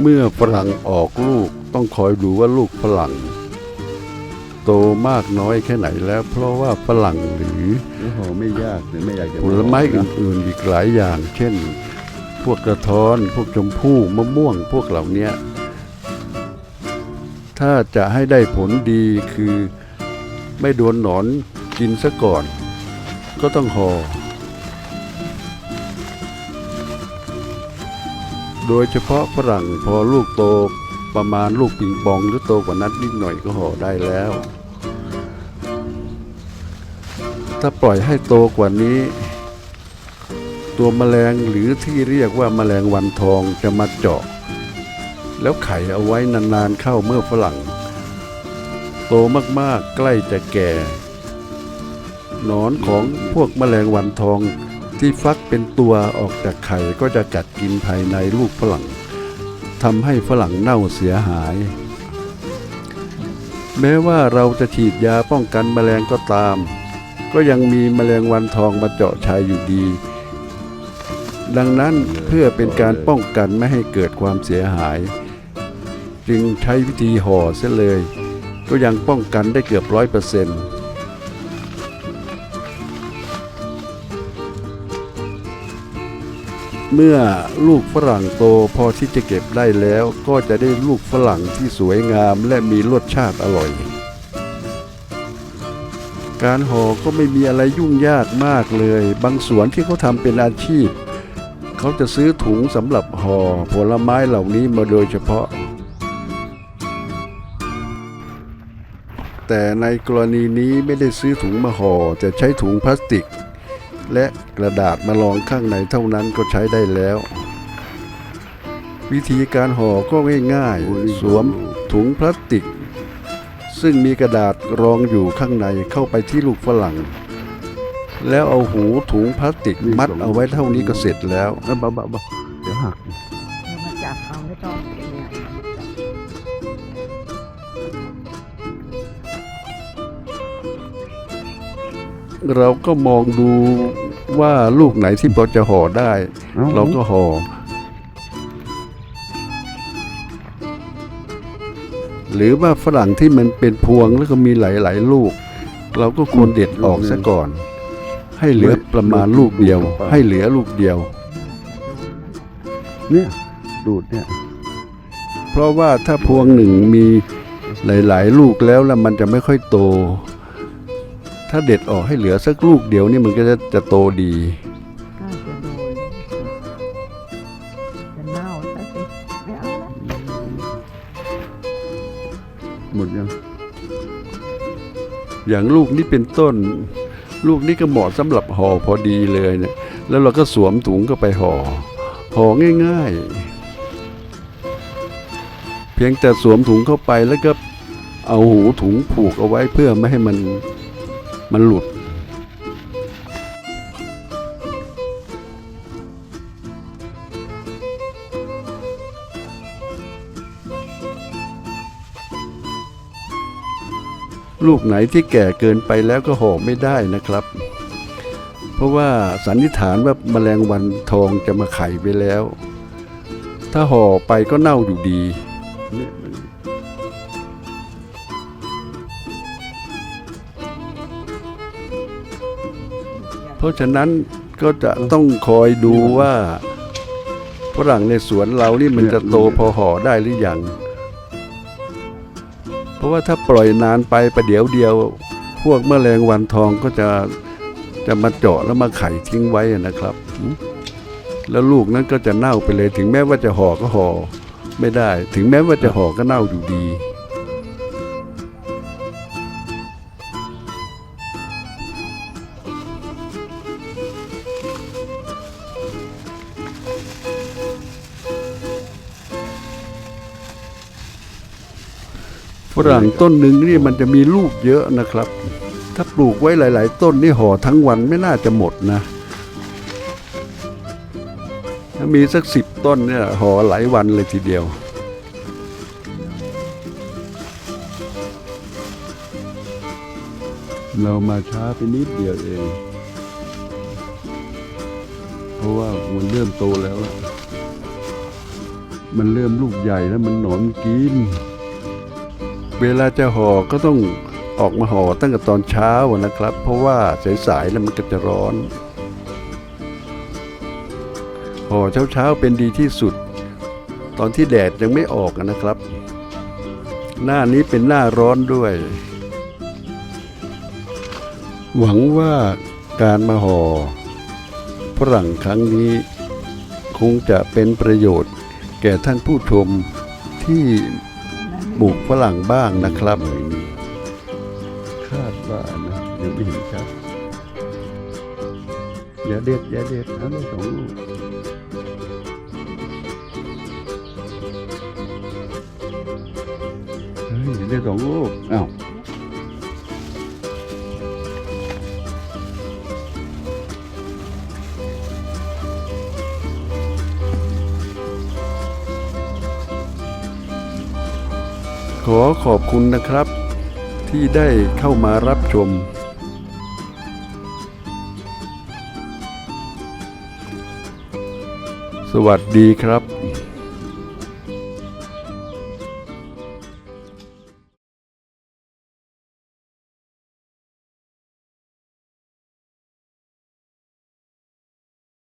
เมื่อฝรั่งออกลูกต้องคอยดูว่าลูกฝรั่ง โตมากน้อยแค่ไหนแล้ว เพราะว่าฝรั่งหรือแล้วห่อไม่ยากหรือไม่อยากจะผลไม้อื่นๆอีกหลายอย่าง เช่น พวกกระท้อน พวกชมพู่มะม่วงพวกเหล่าเนี้ยถ้าจะให้ได้ผลดีคือไม่โดนหนอนกินซะก่อน ก็ต้องห่อ โดยเฉพาะฝรั่งพอลูกโตประมาณลูกปิงปองหรือโตกว่านั้นนิดหน่อยก็ห่อได้แล้ว ถ้าปล่อยให้โตกว่านี้ ตัวแมลงหรือที่เรียกว่าแมลงวันทองจะมาเจาะ แล้วไข่เอาไว้นานๆเข้าเมื่อฝรั่ง โตมากๆใกล้จะแก่ หนอนของพวกแมลงวันทอง ที่ฟักเป็นตัวออกจากไข่ก็จะกัดกินภายในลูกฝรั่งทำให้ฝรั่งเน่าเสียหาย แม้ว่าเราจะฉีดยาป้องกันแมลงก็ตาม ก็ยังมีแมลงวันทองมาเจาะชายอยู่ดี ดังนั้นเพื่อเป็นการป้องกันไม่ให้เกิดความเสียหาย จึงใช้วิธีห่อเสียเลย ก็ยังป้องกันได้เกือบร้อยเปอร์เซ็นต์ เมื่อลูกฝรั่งโตพอที่จะเก็บได้แล้ว ก็จะได้ลูกฝรั่งที่สวยงามและมีรสชาติอร่อย การห่อก็ไม่มีอะไรยุ่งยากมากเลย บางสวนที่เขาทำเป็นอาชีพ เขาจะซื้อถุงสำหรับห่อผลไม้เหล่านี้มาโดยเฉพาะ แต่ในกรณีนี้ไม่ได้ซื้อถุงมาห่อแต่ใช้ถุงพลาสติก และกระดาษมารองข้างในเท่านั้นก็ใช้ได้แล้ว วิธีการห่อก็ง่ายๆ สวมถุงพลาสติก ซึ่งมีกระดาษรองอยู่ข้างในเข้าไปที่ลูกฝรั่ง แล้วเอาหูถุงพลาสติกมัดเอาไว้เท่านี้ก็เสร็จแล้วเออเบาๆเบาเดี๋ยวหักเอามาจับเอาไม่ต้องเป็นเนี่ย เราก็มองดูว่าลูกไหนที่พอจะห่อได้อ้เราก็ห่อหรือว่าฝรั่งที่มันเป็นพวงแล้วก็มีหลาย ๆ ลูก เราก็ควรเด็ดออกซะก่อน ให้เหลือประมาณลูกเดียว ให้เหลือลูกเดียว เนี่ยดูดเนี่ย เพราะว่าถ้าพวงหนึ่งมีหลาย ๆ ลูกแล้วแล้วมันจะไม่ค่อยโต ถ้าเด็ดออกให้เหลือสักลูกเดียวนี่มันก็จะจะโตดี น่าจะโดนจะเน่าซะสิไม่เอาละหมดยัง อย่างลูกนี้เป็นต้น ลูกนี้ก็เหมาะสำหรับห่อพอดีเลยเนี่ย แล้วเราก็สวมถุงก็ไปห่อ ห่อง่าย ๆ เพียงแต่สวมถุงเข้าไปแล้วก็เอาหูถุงผูกเอาไว้เพื่อไม่ให้มัน มันหลุด ลูกไหนที่แก่เกินไปแล้วก็ห่อไม่ได้นะครับ เพราะว่าสันนิษฐานว่าแมลงวันทองจะมาไข่ไปแล้ว ถ้าห่อไปก็เน่าอยู่ดี เพราะฉะนั้นก็จะต้องคอยดูว่าฝรั่งในสวนเรานี่มันจะโตพอห่อได้หรือยัง เพราะว่าถ้าปล่อยนานไปประเดี๋ยวเดียว พวกแมลงวันทองก็จะจะมาเจาะแล้วมาไข่ทิ้งไว้นะครับ แล้วลูกนั้นก็จะเน่าไปเลย ถึงแม้ว่าจะห่อก็ห่อไม่ได้ ถึงแม้ว่าจะห่อก็เน่าอยู่ดี ฝรั่งต้นหนึ่งนี่มันจะมีลูกเยอะนะครับ ถ้าปลูกไว้หลาย ๆ ต้นนี่ห่อทั้งวันไม่น่าจะหมดนะ ถ้ามีสักสิบต้นเนี่ยห่อหลายวันเลยทีเดียวเรามาช้าไปนิดเดียวเอง เพราะว่ามันเริ่มโตแล้ว มันเริ่มลูกใหญ่แล้วมันหนอนกิน เวลาจะห่อก็ต้องออกมาห่อตั้งแต่ตอนเช้านะครับ เพราะว่าสายๆแล้วมันก็จะร้อนห่อเช้าๆเป็นดีที่สุด ตอนที่แดดยังไม่ออกนะครับ หน้านี้เป็นหน้าร้อนด้วย หวังว่าการมาห่อฝรั่งครั้งนี้ คงจะเป็นประโยชน์แก่ท่านผู้ชมที่ ปลูกฝรั่งบ้างนะครับคาดว่านะยังไม่เห็นชัดอย่าเด็ดอย่าเด็ดเอาเลยสองลูกเฮ้ยได้สองลูกอ้าว ขอขอบคุณนะครับ ที่ได้เข้ามารับชม สวัสดีครับ